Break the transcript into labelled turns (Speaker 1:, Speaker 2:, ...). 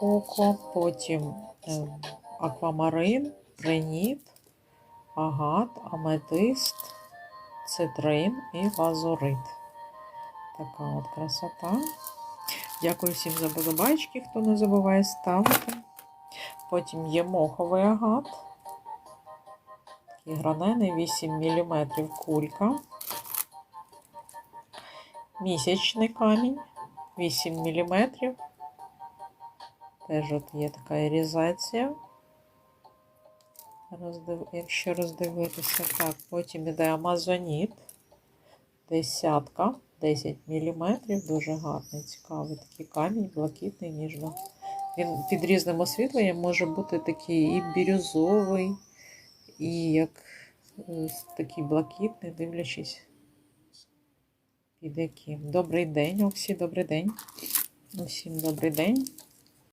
Speaker 1: око, потім е, аквамарин, реніт, агат, аметист, цитрин і лазурит. Така от красота. Дякую всім за подобайки, хто не забуває ставити. Потім є моховий агат. Гранений 8 мм кулька. Місячний камінь 8 мм. Теж от є така ірізація. Роздив... Якщо роздивитися, так, потім іде амазоніт. Десятка, 10 мм. Дуже гарний, цікавий такий камінь, блакитний, ніжно. Він під різним освітленням може бути такий і бірюзовий, і як е, такий блакитний, дивлячись під яким. Добрий день, Оксі, добрий день. Усім добрий день.